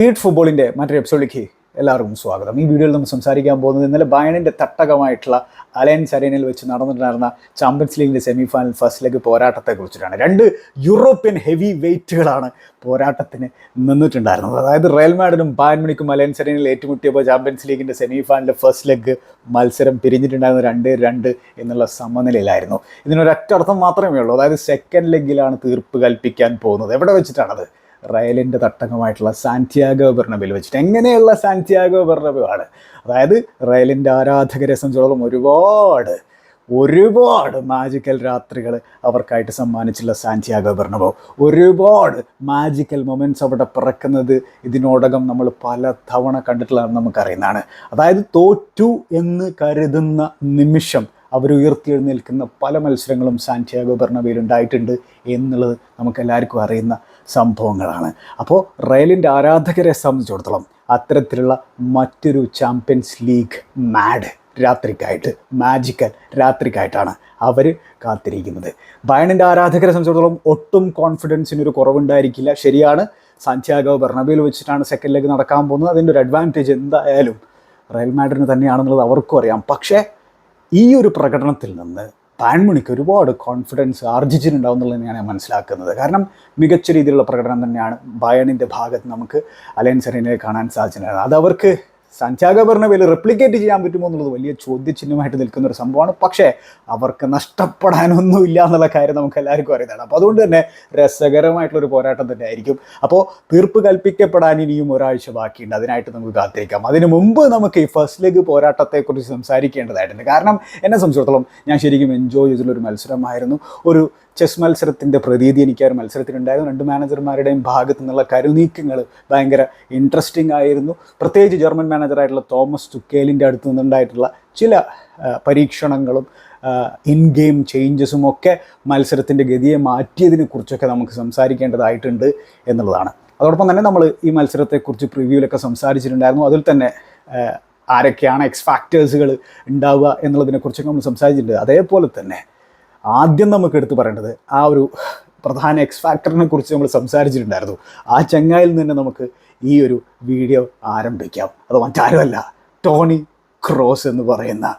Street ഫുട്ബോളിന്റെ മറ്റൊരു എപ്പിസോഡിലേക്ക് എല്ലാവർക്കും സ്വാഗതം. ഈ വീഡിയോയിൽ നമ്മൾ സംസാരിക്കാൻ പോകുന്നത് ഇന്നലെ ബയണിന്റെ തട്ടകമായിട്ടുള്ള അലയൻസ് അരേനയിൽ വെച്ച് നടന്നിട്ടുണ്ടായിരുന്ന ചാമ്പ്യൻസ് ലീഗിന്റെ സെമി ഫൈനൽ ഫസ്റ്റ് ലെഗ് പോരാട്ടത്തെ കുറിച്ചിട്ടാണ് രണ്ട് യൂറോപ്യൻ ഹെവി വെയിറ്റുകളാണ് പോരാട്ടത്തിന് നിന്നിട്ടുണ്ടായിരുന്നത്. അതായത് റയൽ മാഡിനും ബാൻമണിക്കും അലയൻസ് അരേനയിൽ ഏറ്റുമുട്ടിയപ്പോൾ ചാമ്പ്യൻസ് ലീഗിന്റെ സെമി ഫൈനലിന്റെ ഫസ്റ്റ് ലെഗ് മത്സരം പിരിഞ്ഞിട്ടുണ്ടായിരുന്ന രണ്ട് രണ്ട് എന്നുള്ള സമനിലയിലായിരുന്നു. ഇതിനൊരൊറ്റ അർത്ഥം മാത്രമേ ഉള്ളൂ. അതായത് സെക്കൻഡ് ലെഗിലാണ് തീർപ്പ് കൽപ്പിക്കാൻ പോകുന്നത്. എവിടെ വെച്ചിട്ടാണത്? റയലിന്റെ തട്ടകമായിട്ടുള്ള സാന്റിയാഗോ ബെർണബിൽ വെച്ചിട്ട് എങ്ങനെയുള്ള സാന്റിയാഗോ ബെർണബിൾ ആണ്. അതായത് റയലിന്റെ ആരാധകരെ സംബന്ധിച്ചോളം ഒരുപാട് ഒരുപാട് മാജിക്കൽ രാത്രികൾ അവർക്കായിട്ട് സമ്മാനിച്ചുള്ള സാന്റിയാഗോ ബെർണബോ. ഒരുപാട് മാജിക്കൽ മൊമെന്റ്സ് അവിടെ പിറക്കുന്നത് ഇതിനോടകം നമ്മൾ പല തവണ കണ്ടിട്ടുള്ളതാണ് നമുക്കറിയുന്നതാണ്. അതായത് തോറ്റു എന്ന് കരുതുന്ന നിമിഷം അവർ ഉയർത്തിയെഴുന്നേൽക്കുന്ന പല മത്സരങ്ങളും സാന്റിയാഗോ ബെർണബയിൽ ഉണ്ടായിട്ടുണ്ട് എന്നുള്ളത് നമുക്കെല്ലാവർക്കും അറിയുന്ന സംഭവങ്ങളാണ്. അപ്പോൾ റയലിന്റെ ആരാധകരെ സംബന്ധിച്ചിടത്തോളം അത്തരത്തിലുള്ള മറ്റൊരു ചാമ്പ്യൻസ് ലീഗ് മാഡ് രാത്രിക്കായിട്ട് മാജിക്കൽ രാത്രിക്കായിട്ടാണ് അവർ കാത്തിരിക്കുന്നത്. ബയണിന്റെ ആരാധകരെ സംബന്ധിച്ചിടത്തോളം ഒട്ടും കോൺഫിഡൻസിനൊരു കുറവുണ്ടായിരിക്കില്ല. ശരിയാണ് സാന്റിയാഗോ ബർണബിയിൽ വെച്ചിട്ടാണ് സെക്കൻഡ് ലെഗ് നടക്കാൻ പോകുന്നത്. അതിന്റെ ഒരു അഡ്വാന്റേജ് എന്തായാലും റയൽ മാഡ്രിന് തന്നെയാണെന്നുള്ളത് അവർക്കും അറിയാം. പക്ഷേ ഈ ഒരു പ്രകടനത്തിൽ നിന്ന് പാൻമുണിക്ക് ഒരുപാട് കോൺഫിഡൻസ് ആർജിച്ചിട്ടുണ്ടാവും എന്നുള്ളത് ഞാൻ മനസ്സിലാക്കുന്നത്. കാരണം മികച്ച രീതിയിലുള്ള പ്രകടനം തന്നെയാണ് ബയണിന്റെ ഭാഗത്ത് നമുക്ക് അലയൻസ് അറീനയിൽ കാണാൻ സാധിച്ചിട്ടുണ്ടായിരുന്നത്. അത് അവർക്ക് സഞ്ചാഗ ബെർണബയിൽ റെപ്ലിക്കേറ്റ് ചെയ്യാൻ പറ്റുമോ എന്നുള്ളത് വലിയ ചോദ്യചിഹ്നമായിട്ട് നിൽക്കുന്ന ഒരു സംഭവമാണ്. പക്ഷേ അവർക്ക് നഷ്ടപ്പെടാനൊന്നുമില്ല എന്നുള്ള കാര്യം നമുക്ക് എല്ലാവർക്കും അറിയുന്നതാണ്. അപ്പോൾ അതുകൊണ്ട് തന്നെ രസകരമായിട്ടുള്ളൊരു പോരാട്ടം തന്നെ ആയിരിക്കും അപ്പോൾ തീർപ്പ് കൽപ്പിക്കപ്പെടാൻ ഇനിയും ഒരാഴ്ച ബാക്കിയുണ്ട്. അതിനായിട്ട് നമുക്ക് കാത്തിരിക്കാം. അതിന് മുമ്പ് നമുക്ക് ഈ ഫസ്റ്റ് ലെഗ് പോരാട്ടത്തെക്കുറിച്ച് സംസാരിക്കേണ്ടതായിട്ടുണ്ട്. കാരണം എന്നെ സംബന്ധിച്ചിടത്തോളം ഞാൻ ശരിക്കും എൻജോയ് ചെയ്തിട്ടുള്ളൊരു മത്സരമായിരുന്നു. ഒരു ചെസ് മത്സരത്തിന്റെ പ്രതീതി എനിക്ക് ആ ഒരു രണ്ട് മാനേജർമാരുടെയും ഭാഗത്തു നിന്നുള്ള കരുനീക്കങ്ങൾ ഭയങ്കര ഇൻട്രസ്റ്റിംഗ് ആയിരുന്നു. പ്രത്യേകിച്ച് ജർമ്മൻ മാനേജറായിട്ടുള്ള തോമസ് തുക്കേലിന്റെ അടുത്ത് നിന്നുണ്ടായിട്ടുള്ള ചില പരീക്ഷണങ്ങളും ഇൻ ഗെയിം ചേഞ്ചസും ഒക്കെ മത്സരത്തിന്റെ ഗതിയെ മാറ്റിയതിനെ കുറിച്ചൊക്കെ നമുക്ക് സംസാരിക്കേണ്ടതായിട്ടുണ്ട് എന്നുള്ളതാണ്. അതോടൊപ്പം തന്നെ നമ്മൾ ഈ മത്സരത്തെക്കുറിച്ച് പ്രിവ്യൂവിലൊക്കെ സംസാരിച്ചിട്ടുണ്ടായിരുന്നു. അതിൽ തന്നെ ആരൊക്കെയാണ് എക്സ് ഫാക്ടേഴ്സുകൾ ഉണ്ടാവുക എന്നുള്ളതിനെക്കുറിച്ചൊക്കെ നമ്മൾ സംസാരിച്ചിട്ടുണ്ട്. അതേപോലെ തന്നെ ആദ്യം നമുക്ക് എടുത്തു പറയേണ്ടത് ആ ഒരു പ്രധാന എക്സ് ഫാക്ടറിനെ കുറിച്ച് നമ്മൾ സംസാരിച്ചിട്ടുണ്ടായിരുന്നു. ആ ചങ്ങായിൽ നിന്ന് നമുക്ക് ഈ ഒരു വീഡിയോ ആരംഭിക്കാം. അത് മറ്റാരുമല്ല ടോണി ക്രോസ് എന്ന് പറയുന്ന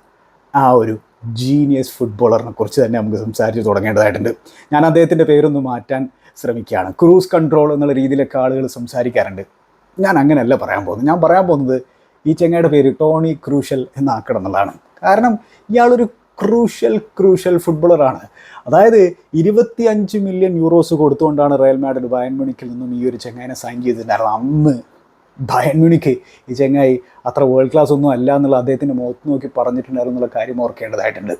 ആ ഒരു ജീനിയസ് ഫുട്ബോളറിനെ കുറിച്ച് തന്നെ നമുക്ക് സംസാരിച്ച് തുടങ്ങേണ്ടതായിട്ടുണ്ട്. ഞാൻ അദ്ദേഹത്തിന്റെ പേരൊന്ന് മാറ്റാൻ ശ്രമിക്കുകയാണ്. ക്രൂസ് കൺട്രോൾ എന്നുള്ള രീതിയിലൊക്കെ ആളുകൾ സംസാരിക്കാറുണ്ട്. ഞാൻ അങ്ങനെയല്ല പറയാൻ പോകുന്നത്. ഞാൻ പറയാൻ പോകുന്നത് ഈ ചെങ്ങയുടെ പേര് ടോണി ക്രൂഷ്യൽ എന്നാക്കണം എന്നുള്ളതാണ്. കാരണം ഇയാളൊരു ക്രൂഷ്യൽ ക്രൂഷ്യൽ ഫുട്ബോളറാണ്. അതായത് ഇരുപത്തി അഞ്ച് മില്യൺ യൂറോസ് കൊടുത്തുകൊണ്ടാണ് റയൽ മാഡ്രിഡ് ബയൻ മ്യൂണിക്കിൽ നിന്നും ഈ ഒരു ചെങ്ങായിനെ സൈൻ ചെയ്തിട്ടുണ്ടായിരുന്നത്. അന്ന് ബയൻ മ്യൂണിക്ക് ഈ ചെങ്ങായി അത്ര വേൾഡ് ക്ലാസ് ഒന്നും അല്ല എന്നുള്ള അദ്ദേഹത്തിന്റെ മുഖത്ത് നോക്കി പറഞ്ഞിട്ടുണ്ടായിരുന്നു കാര്യം ഓർക്കേണ്ടതായിട്ടുണ്ട്.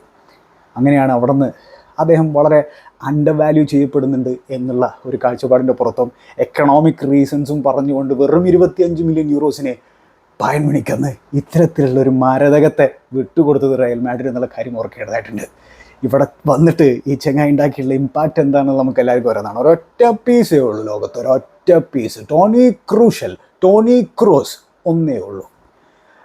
അങ്ങനെയാണ് അവിടെ അദ്ദേഹം വളരെ അണ്ടർ വാല്യൂ ചെയ്യപ്പെടുന്നുണ്ട് എന്നുള്ള ഒരു കാഴ്ചപ്പാടിന്റെ പുറത്തും എക്കണോമിക് റീസൺസും പറഞ്ഞുകൊണ്ട് വെറും ഇരുപത്തിയഞ്ച് മില്യൺ യൂറോസിനെ ബയൻ മണിക്കന്ന് ഇത്തരത്തിലുള്ള ഒരു മാരതകത്തെ വിട്ടുകൊടുത്തത് റയൽ മാഡ്രിഡ് എന്നുള്ള കാര്യം ഓർക്കേണ്ടതായിട്ടുണ്ട്. ഇവിടെ വന്നിട്ട് ഈ ചെങ്ങായി ഉണ്ടാക്കിയുള്ള ഇമ്പാക്റ്റ് എന്താണെന്ന് നമുക്ക് എല്ലാവർക്കും അറിയാവുന്നതാണ്. ഒരൊറ്റ പീസേ ഉള്ളൂ ലോകത്ത്. ഒരൊറ്റ piece Toni crucial Toni Kroos ഒന്നേ ഉള്ളൂ.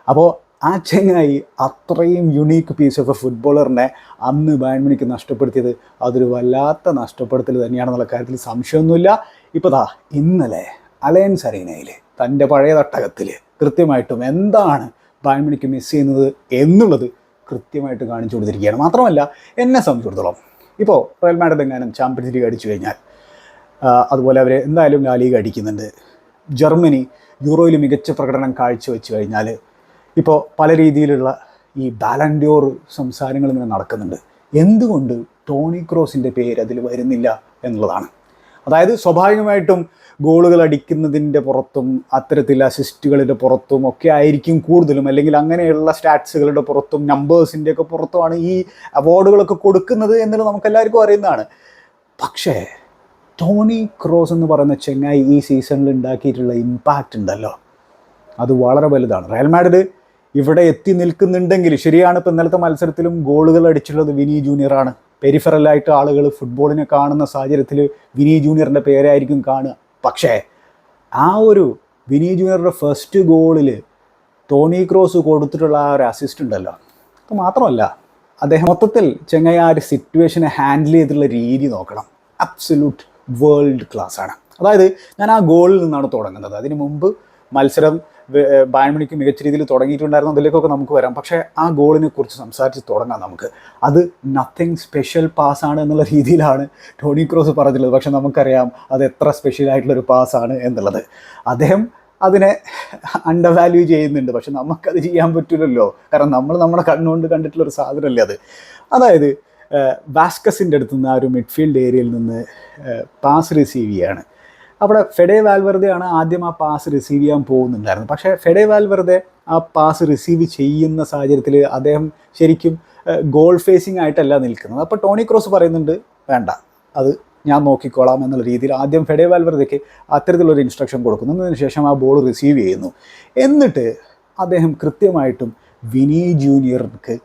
അപ്പോൾ ആ ചെങ്ങായി അത്രയും യുണീക്ക് പീസ് ഓഫ് എ ഫുട്ബോളറിനെ അന്ന് ബാൻമണിക്ക് നഷ്ടപ്പെടുത്തിയത് അതൊരു വല്ലാത്ത നഷ്ടപ്പെടുത്തൽ തന്നെയാണെന്നുള്ള കാര്യത്തിൽ സംശയമൊന്നുമില്ല. ഇപ്പോൾ ദാ ഇന്നലെ അലയൻസ് അറീനയിൽ തന്റെ പഴയ തട്ടകത്തിൽ കൃത്യമായിട്ടും എന്താണ് ബാൻമണിക്ക് മിസ് ചെയ്യുന്നത് എന്നുള്ളത് കൃത്യമായിട്ട് കാണിച്ചു കൊടുത്തിരിക്കുകയാണ്. മാത്രമല്ല എന്നെ സംബന്ധിച്ചിടത്തോളം ഇപ്പോൾ റയൽ മാഡ്രിഡ് എങ്ങാനും ചാമ്പ്യൻസ് ലീഗ് അടിച്ചു കഴിഞ്ഞാൽ അതുപോലെ അവർ എന്തായാലും ലാ ലീഗ് അടിക്കുന്നുണ്ട്. ജർമ്മനി യൂറോയിൽ മികച്ച പ്രകടനം കാഴ്ചവെച്ച് കഴിഞ്ഞാൽ ഇപ്പോൾ പല രീതിയിലുള്ള ഈ ബാലൻഡ്യോർ സംസാരങ്ങൾ ഇങ്ങനെ നടക്കുന്നുണ്ട്. എന്തുകൊണ്ട് ടോണി ക്രോസിന്റെ പേര് അതിൽ വരുന്നില്ല എന്നുള്ളതാണ്. അതായത് സ്വാഭാവികമായിട്ടും ഗോളുകൾ അടിക്കുന്നതിന്റെ പുറത്തും അത്തരത്തിൽ അസിസ്റ്റുകളുടെ പുറത്തും ഒക്കെ ആയിരിക്കും കൂടുതലും. അല്ലെങ്കിൽ അങ്ങനെയുള്ള സ്റ്റാറ്റ്സുകളുടെ പുറത്തും നമ്പേഴ്സിന്റെ ഒക്കെ പുറത്തുമാണ് ഈ അവാർഡുകളൊക്കെ കൊടുക്കുന്നത് എന്നുള്ളത് നമുക്കെല്ലാവർക്കും അറിയുന്നതാണ്. പക്ഷേ ടോണി ക്രോസ് എന്ന് പറയുന്ന ചെങ്ങായി ഈ സീസണിൽ ഉണ്ടാക്കിയിട്ടുള്ള ഇമ്പാക്റ്റ് ഉണ്ടല്ലോ. അത് വളരെ വലുതാണ്. റയൽ മാഡ്രിഡ് ഇവിടെ എത്തി നിൽക്കുന്നുണ്ടെങ്കിൽ ശരിയാണ്. ഇപ്പം ഇന്നലത്തെ മത്സരത്തിലും ഗോളുകൾ അടിച്ചിട്ടുള്ളത് വിനി ജൂനിയറാണ്. പെരിഫറലായിട്ട് ആളുകൾ ഫുട്ബോളിനെ കാണുന്ന സാഹചര്യത്തിൽ വിനി ജൂനിയറിന്റെ പേരായിരിക്കും കാണുക. പക്ഷേ ആ ഒരു വിനി ജൂനിയറുടെ ഫസ്റ്റ് ഗോളിൽ ടോണി ക്രോസ് കൊടുത്തിട്ടുള്ള ആ ഒരു അസിസ്റ്റ് ഉണ്ടല്ലോ. അത് മാത്രമല്ല അദ്ദേഹം മൊത്തത്തിൽ ചെങ്ങായി ആ ഒരു സിറ്റുവേഷനെ ഹാൻഡിൽ ചെയ്തിട്ടുള്ള രീതി നോക്കണം. അബ്സല്യൂട്ട് വേൾഡ് ക്ലാസ് ആണ്. അതായത് ഞാൻ ആ ഗോളിൽ നിന്നാണ് തുടങ്ങുന്നത്. അതിന് മുമ്പ് മത്സരം ബാൻമണിക്ക് മികച്ച രീതിയിൽ തുടങ്ങിയിട്ടുണ്ടായിരുന്നു അതിലേക്കൊക്കെ നമുക്ക് വരാം. പക്ഷേ ആ ഗോളിനെ കുറിച്ച് സംസാരിച്ച് തുടങ്ങാം നമുക്ക്. അത് നത്തിങ് സ്പെഷ്യൽ പാസ്സാണ് എന്നുള്ള രീതിയിലാണ് ടോണി ക്രോസ് പറഞ്ഞിട്ടുള്ളത്. പക്ഷെ നമുക്കറിയാം അത് എത്ര സ്പെഷ്യൽ ആയിട്ടുള്ളൊരു പാസ്സാണ് എന്നുള്ളത്. അദ്ദേഹം അതിനെ അണ്ടർ വാല്യൂ ചെയ്യുന്നുണ്ട്. പക്ഷെ നമുക്കത് ചെയ്യാൻ പറ്റില്ലല്ലോ. കാരണം നമ്മൾ നമ്മുടെ കണ്ണുകൊണ്ട് കണ്ടിട്ടുള്ളൊരു സാധനമല്ലേ അത്. അതായത് വാസ്കസിന്റെ അടുത്ത് നിന്ന് ആ ഒരു മിഡ്ഫീൽഡ് ഏരിയയിൽ നിന്ന് പാസ് റിസീവ് ചെയ്യാണ്. അവിടെ ഫെഡേ വാൽവെറുതെയാണ് ആദ്യം ആ പാസ് റിസീവ് ചെയ്യാൻ പോകുന്നുണ്ടായിരുന്നത്. പക്ഷേ ഫെഡേ വാൽവെറുതെ ആ പാസ് റിസീവ് ചെയ്യുന്ന സാഹചര്യത്തിൽ അദ്ദേഹം ശരിക്കും ഗോൾ ഫേസിംഗ് ആയിട്ടല്ല നിൽക്കുന്നത്. അപ്പോൾ ടോണി ക്രോസ് പറയുന്നുണ്ട് വേണ്ട അത് ഞാൻ നോക്കിക്കോളാം എന്നുള്ള രീതിയിൽ ആദ്യം ഫെഡെ വാൽവെറുതെക്ക് അത്തരത്തിലൊരു ഇൻസ്ട്രക്ഷൻ കൊടുക്കുന്നു. ശേഷം ആ ബോൾ റിസീവ് ചെയ്യുന്നു. എന്നിട്ട് അദ്ദേഹം കൃത്യമായിട്ടും വിനീ ജൂനിയർക്ക്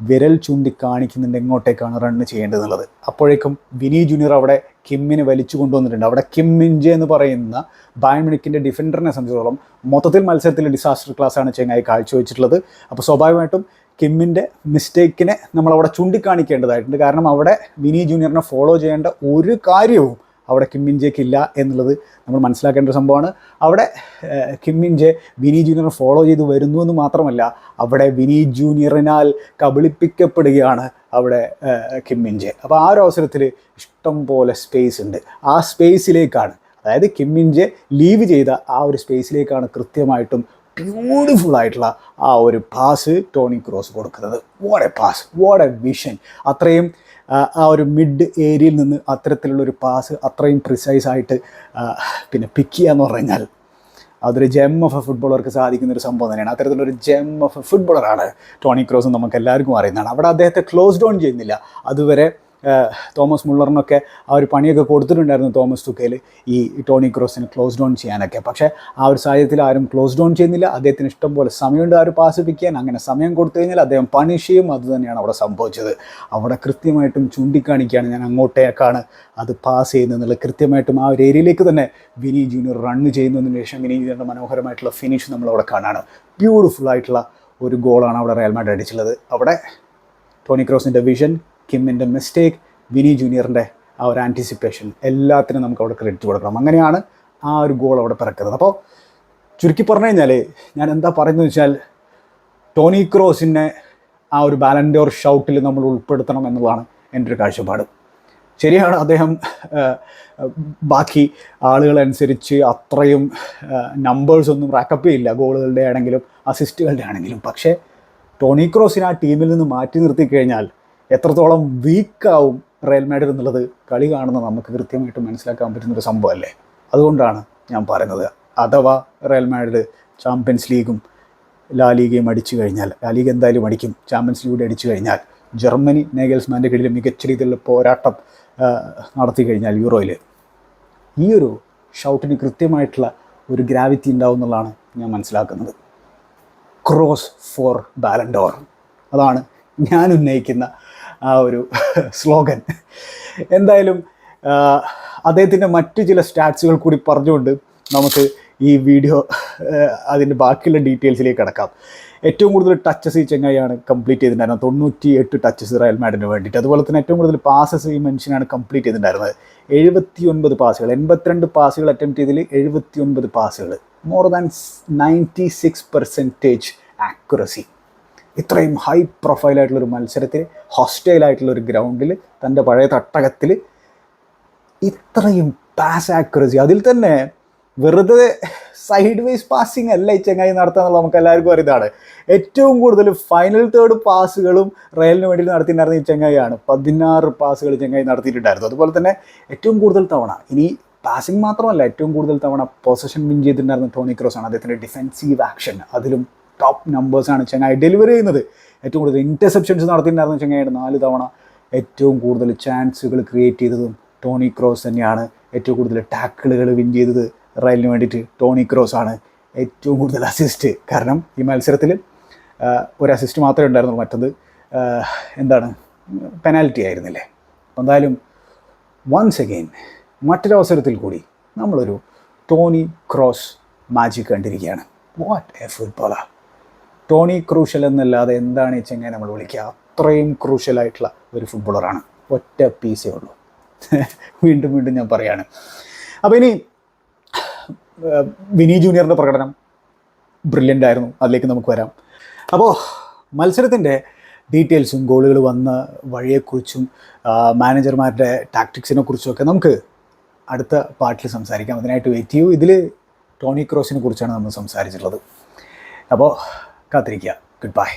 വിരൽ ചൂണ്ടിക്കാണിക്കുന്നുണ്ട് എങ്ങോട്ടേക്കാണ് റണ്ണ് ചെയ്യേണ്ടതെന്നുള്ളത്. അപ്പോഴേക്കും വിനി ജൂനിയർ അവിടെ കിമ്മിനെ വലിച്ചു കൊണ്ടുവന്നിട്ടുണ്ട്. അവിടെ കിം മിൻജെ എന്ന് പറയുന്ന ബാൻമിണിക്കിന്റെ ഡിഫൻഡറിനെ സംബന്ധിച്ചിടത്തോളം മൊത്തത്തിൽ മത്സരത്തിൽ ഡിസാസ്റ്റർ ക്ലാസ്സാണ് ചെങ്ങായി കാഴ്ചവെച്ചിട്ടുള്ളത്. അപ്പോൾ സ്വാഭാവികമായിട്ടും കിമ്മിന്റെ മിസ്റ്റേക്കിനെ നമ്മളവിടെ ചൂണ്ടിക്കാണിക്കേണ്ടതായിട്ടുണ്ട്. കാരണം അവിടെ വിനി ജൂനിയറിനെ ഫോളോ ചെയ്യേണ്ട ഒരു കാര്യവും അവിടെ കിമ്മിൻജയ്ക്ക് ഇല്ല എന്നുള്ളത് നമ്മൾ മനസ്സിലാക്കേണ്ട ഒരു സംഭവമാണ്. അവിടെ കിമ്മിൻജെ വിനി ജൂനിയർ ഫോളോ ചെയ്ത് വരുന്നു എന്ന് മാത്രമല്ല അവിടെ വിനി ജൂനിയറിനാൽ കബളിപ്പിക്കപ്പെടുകയാണ് അവിടെ കിമ്മിൻജെ അപ്പോൾ ആ ഒരു അവസരത്തിൽ ഇഷ്ടം പോലെ സ്പേസ് ഉണ്ട്. ആ സ്പേസിലേക്കാണ് അതായത് കിമ്മിൻജെ ലീവ് ചെയ്ത ആ ഒരു സ്പേസിലേക്കാണ് കൃത്യമായിട്ടും ബ്യൂട്ടിഫുൾ ആയിട്ടുള്ള ആ ഒരു പാസ് ടോണി ക്രോസ് കൊടുക്കുന്നത്. What a pass what a vision അത്രയും ആ ഒരു മിഡ് ഏരിയയിൽ നിന്ന് അത്തരത്തിലുള്ള ഒരു പാസ് അത്രയും പ്രിസൈസ് ആയിട്ട് പിന്നെ പിക്ക് ചെയ്യുക എന്ന് പറഞ്ഞു കഴിഞ്ഞാൽ അതൊരു ജെം ഓഫ് എ ഫുട്ബോളർക്ക് സാധിക്കുന്ന ഒരു സംഭവം തന്നെയാണ്. അത്തരത്തിലൊരു ജെം ഓഫ് എ ഫുട്ബോളറാണ് ടോണി ക്രോസ് നമുക്ക് എല്ലാവർക്കും അറിയുന്നതാണ്. അവിടെ അദ്ദേഹത്തെ ക്ലോസ് ഡൗൺ ചെയ്യുന്നില്ല. അതുവരെ തോമസ് മുള്ളറിനൊക്കെ ആ ഒരു പണിയൊക്കെ കൊടുത്തിട്ടുണ്ടായിരുന്നു തോമസ് തുക്കയിൽ ഈ ടോണി ക്രോസിന് ക്ലോസ് ഡൗൺ ചെയ്യാനൊക്കെ. പക്ഷേ ആ ഒരു സാഹചര്യത്തിൽ ആരും ക്ലോസ് ഡൗൺ ചെയ്യുന്നില്ല. അദ്ദേഹത്തിന് ഇഷ്ടം പോലെ സമയമുണ്ട് ആ ഒരു പാസ് പിക്കാൻ അങ്ങനെ സമയം കൊടുത്തു കഴിഞ്ഞാൽ അദ്ദേഹം പണിഷ് ചെയ്യും അത് തന്നെയാണ് അവിടെ സംഭവിച്ചത്. അവിടെ കൃത്യമായിട്ടും ചൂണ്ടിക്കാണിക്കുകയാണ് ഞാൻ അങ്ങോട്ടേക്കാണ് അത് പാസ് ചെയ്യുന്നത് കൃത്യമായിട്ടും ആ ഒരു ഏരിയയിലേക്ക് തന്നെ വിനി ജൂനിയർ റണ്ണ് ചെയ്യുന്നതിന് ശേഷം വിനി ജൂനിയറിന്റെ മനോഹരമായിട്ടുള്ള ഫിനിഷ് നമ്മളവിടെ കാണാണ്. ബ്യൂട്ടിഫുൾ ആയിട്ടുള്ള ഒരു ഗോളാണ് അവിടെ റയൽ അടിച്ചുള്ളത്. അവിടെ ടോണി ക്രോസിന്റെ വിഷൻ കിമ്മിന്റെ മിസ്റ്റേക്ക് വിനി ജൂനിയറിന്റെ ആ ഒരു ആന്റിസിപ്പേഷൻ എല്ലാത്തിനും നമുക്ക് അവിടെ ക്രെഡിറ്റ് കൊടുക്കണം. അങ്ങനെയാണ് ആ ഒരു ഗോൾ അവിടെ പിറക്കുന്നത്. അപ്പോൾ ചുരുക്കി പറഞ്ഞു കഴിഞ്ഞാൽ ഞാൻ എന്താ പറയുന്നത് വെച്ചാൽ ടോണി ക്രോസിനെ ആ ഒരു ബാലൻഡോർ ഷൗട്ടിൽ നമ്മൾ ഉൾപ്പെടുത്തണം എന്നുള്ളതാണ് എന്റെ ഒരു കാഴ്ചപ്പാട്. ശരിയാണ് അദ്ദേഹം ബാക്കി ആളുകളനുസരിച്ച് അത്രയും നമ്പേഴ്സ് ഒന്നും റാക്കപ്പ് ചെയ്യില്ല. ഗോളുകളുടെ ആണെങ്കിലും അസിസ്റ്റുകളുടെ ആണെങ്കിലും. പക്ഷേ ടോണി ക്രോസിനെ ആ ടീമിൽ നിന്ന് മാറ്റി നിർത്തി കഴിഞ്ഞാൽ എത്രത്തോളം വീക്കാവും റയൽ മാഡ്രിഡ് എന്നുള്ളത് കളി കാണുന്ന നമുക്ക് കൃത്യമായിട്ട് മനസ്സിലാക്കാൻ പറ്റുന്ന ഒരു സംഭവമല്ലേ? അതുകൊണ്ടാണ് ഞാൻ പറയുന്നത്. അഥവാ റയൽ മാഡ്രിഡ് ചാമ്പ്യൻസ് ലീഗും ലാ ലീഗയും അടിച്ചു കഴിഞ്ഞാൽ ലാ ലീഗ് എന്തായാലും അടിക്കും ചാമ്പ്യൻസ് ലീഗ് അടിച്ചു കഴിഞ്ഞാൽ ജർമ്മനി നേഗൽസ്മാന്റെ കീഴിൽ മികച്ച രീതിയിലുള്ള പോരാട്ടം നടത്തി കഴിഞ്ഞാൽ യൂറോയിൽ ഈ ഒരു ഷൗട്ടിന് കൃത്യമായിട്ടുള്ള ഒരു ഗ്രാവിറ്റി ഉണ്ടാവും എന്നുള്ളതാണ് ഞാൻ മനസ്സിലാക്കുന്നത്. ക്രോസ് ഫോർ ബാലൻഡോർ അതാണ് ഞാൻ ഉന്നയിക്കുന്ന ആ ഒരു സ്ലോഗൻ എന്തായാലും അദ്ദേഹത്തിന്റെ മറ്റു ചില സ്റ്റാറ്റ്സുകൾ കൂടി പറഞ്ഞുകൊണ്ട് നമുക്ക് ഈ വീഡിയോ അതിന്റെ ബാക്കിയുള്ള ഡീറ്റെയിൽസിലേക്ക് കിടക്കാം. ഏറ്റവും കൂടുതൽ ടച്ചസ് ഈ ചെങ്ങായിയാണ് കംപ്ലീറ്റ് ചെയ്തിട്ടുണ്ടായിരുന്നത്. തൊണ്ണൂറ്റി എട്ട് ടച്ചസ് റയൽ മാഡിന് വേണ്ടിയിട്ട്. അതുപോലെ തന്നെ ഏറ്റവും കൂടുതൽ പാസസ് ഈ മനുഷ്യനാണ് കംപ്ലീറ്റ് ചെയ്തിട്ടുണ്ടായിരുന്നത്. എഴുപത്തി ഒൻപത് പാസുകൾ എൺപത്തിരണ്ട് പാസുകൾ അറ്റംപ്റ്റ് ചെയ്തതിൽ എഴുപത്തി ഒൻപത് പാസുകൾ more than ninety six percentage accuracy ഇത്രയും ഹൈ പ്രൊഫൈലായിട്ടുള്ളൊരു മത്സരത്തിൽ ഹോസ്റ്റൈലായിട്ടുള്ളൊരു ഗ്രൗണ്ടിൽ തന്റെ പഴയ തട്ടകത്തിൽ ഇത്രയും പാസ് ആക്യുറസി അതിൽ തന്നെ വെറുതെ സൈഡ് വൈസ് പാസിങ് അല്ല ഈ ചങ്ങായി നടത്താന്നുള്ള നമുക്ക് എല്ലാവർക്കും അറിയതാണ് ഏറ്റവും കൂടുതൽ ഫൈനൽ തേർഡ് പാസുകളും റയലിന് വേണ്ടി നടത്തിയിട്ടുണ്ടായിരുന്ന ഈ ചങ്ങായിയാണ്. പതിനാറ് പാസുകൾ ചങ്ങായി നടത്തിയിട്ടുണ്ടായിരുന്നു. അതുപോലെ തന്നെ ഏറ്റവും കൂടുതൽ തവണ ഇനി പാസിംഗ് മാത്രമല്ല ഏറ്റവും കൂടുതൽ തവണ പൊസിഷൻ വിൻ ചെയ്തിട്ടുണ്ടായിരുന്ന ടോണി ക്രോസ് ആണ് അദ്ദേഹത്തിന്റെ ഡിഫെൻസീവ് ആക്ഷൻ അതിലും ടോപ്പ് നമ്പേഴ്സാണ് ചങ്ങായി ഡെലിവറി ചെയ്യുന്നത്. ഏറ്റവും കൂടുതൽ ഇന്റർസെപ്ഷൻസ് നടത്തിയിട്ടുണ്ടായിരുന്ന ചങ്ങായിട്ട് നാല് തവണ ഏറ്റവും കൂടുതൽ ചാൻസുകൾ ക്രിയേറ്റ് ചെയ്തതും ടോണി ക്രോസ് തന്നെയാണ്. ഏറ്റവും കൂടുതൽ ടാക്കിളുകൾ വിൻ ചെയ്തത് റയലിന് വേണ്ടിയിട്ട് ടോണി ക്രോസ് ആണ്. ഏറ്റവും കൂടുതൽ അസിസ്റ്റ് കാരണം ഈ മത്സരത്തിൽ ഒരു അസിസ്റ്റ് മാത്രമേ ഉണ്ടായിരുന്നുള്ളൂ. മറ്റത് എന്താണ് പെനാൽറ്റി ആയിരുന്നില്ലേ? എന്തായാലും വൺസ് അഗെയിൻ മറ്റൊരവസരത്തിൽ കൂടി നമ്മളൊരു ടോണി ക്രോസ് മാജിക് കണ്ടിരിക്കുകയാണ്. വാട്ട് എ ഫുട്ബോളാണ് ടോണി ക്രൂഷ്യൽ എന്നല്ലാതെ എന്താണ് ഈ നമ്മൾ വിളിക്കുക? അത്രയും ക്രൂഷ്യലായിട്ടുള്ള ഒരു ഫുട്ബോളറാണ് ഒറ്റ പീസേ ഉള്ളൂ. വീണ്ടും വീണ്ടും ഞാൻ പറയാണ്. അപ്പോൾ ഇനി വിനി ജൂനിയറിന്റെ പ്രകടനം ബ്രില്യന്റ് ആയിരുന്നു. അതിലേക്ക് നമുക്ക് വരാം. അപ്പോൾ മത്സരത്തിന്റെ ഡീറ്റെയിൽസും ഗോളുകൾ വന്ന വഴിയെക്കുറിച്ചും മാനേജർമാരുടെ ടാക്ടിക്സിനെ കുറിച്ചുമൊക്കെ നമുക്ക് അടുത്ത പാർട്ടിൽ സംസാരിക്കാം. അതിനായിട്ട് വെയിറ്റ് ചെയ്യൂ. ഇതിൽ ടോണി ക്രോസിനെ കുറിച്ചാണ് നമ്മൾ സംസാരിച്ചിട്ടുള്ളത്. അപ്പോൾ കാത്തിരിക്കുക. Good bye